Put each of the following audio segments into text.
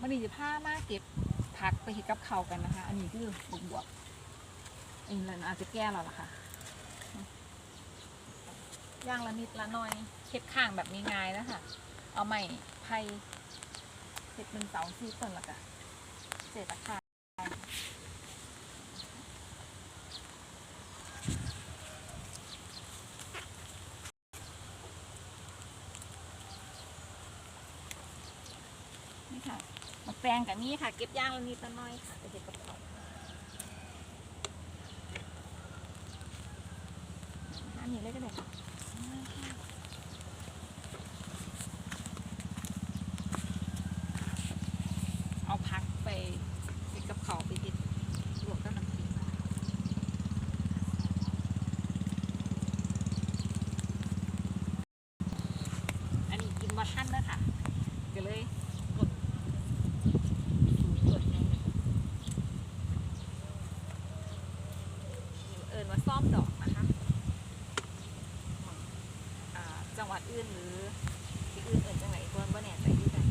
มันนี่จะผ้ามาเก็บผักไปเห็ดกับเขากันนะคะ อันนี้คือบวบบวบอันนี้เราอาจจะแก้เราละค่ะย่างละนิดละหน้อยเห็ดข้างแบบง่ายๆนะคะเอาใหม่ไผ่เห็ดเป็นเสาซีต้นละกันเศษตะไค ค่ะมาแปลงกับนี่ค่ะ เก็บย่างและนิดละหน้อยค่ะไปเห็ดกับเขาวอันนี้เลยก็ได้ค่ะ เอาพักไปเฮ็ดกับเขาวไปเฮ็ดรวมกับน้ำพริกอันนี้กินมาท่านแล้วค่ะก็เลยกดสูงกดหนึ่ง เอินว่าซ่อมดอกนะคะจังหวัดอื่นหรือที่อื่นเอินจังไหนก็บ่แน่ใจด้วยกัน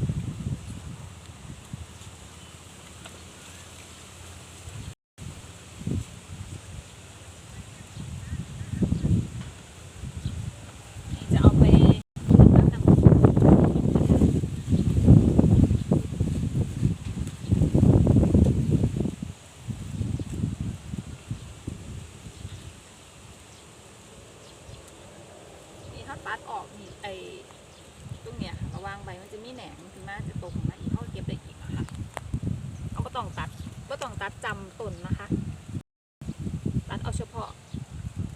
จะเอาไปน้ำดำ ตัดออกนี่ไอ้ตรงเนี้ยค่ะมาวางใบมันจะมีแหนงขึ้นมาจะตกมาอีกเขาก็เก็บได้อีกอะค่ะเอาก็ต้องตัดก็ต้องตัดจำต้นนะคะ ตัดเอาเฉพาะ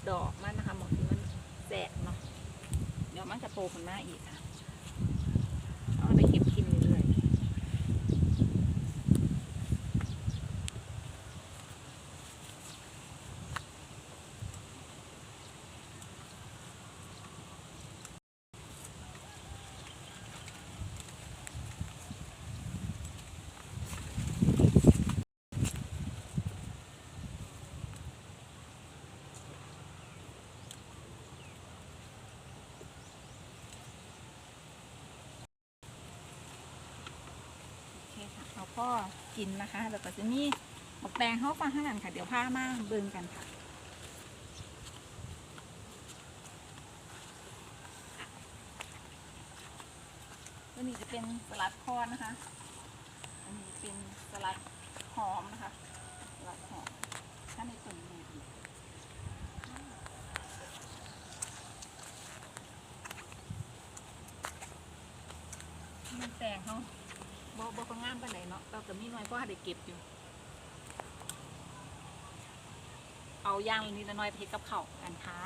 ดอกมันนะคะหมดที่มันแสกเนาะเดี๋ยวมันจะโตขึ้นมาอีกค่ะเอาไปเก็บกินเรื่อยๆโอเคค่ะเอา พ่อกินนะคะ แล้วก็จะมีหมกแดงเข้าฟังข้างหลังค่ะ เดี๋ยวผ้ามาเบิ่งกันค่ะอันนี้จะเป็นสลัดคอนนะคะ อันนี้เป็นสลัดหอมนะคะ สลัดหอม ถ้าในส่วนนี้ดีมันแตงเขา บ่บ่ก็งามปานใดเนาะเราก็มีน้อยเพราะได้เก็บอยู่ เอาย่างนิดละน้อยไปเฮ็ดกับข้าวกันค่ะ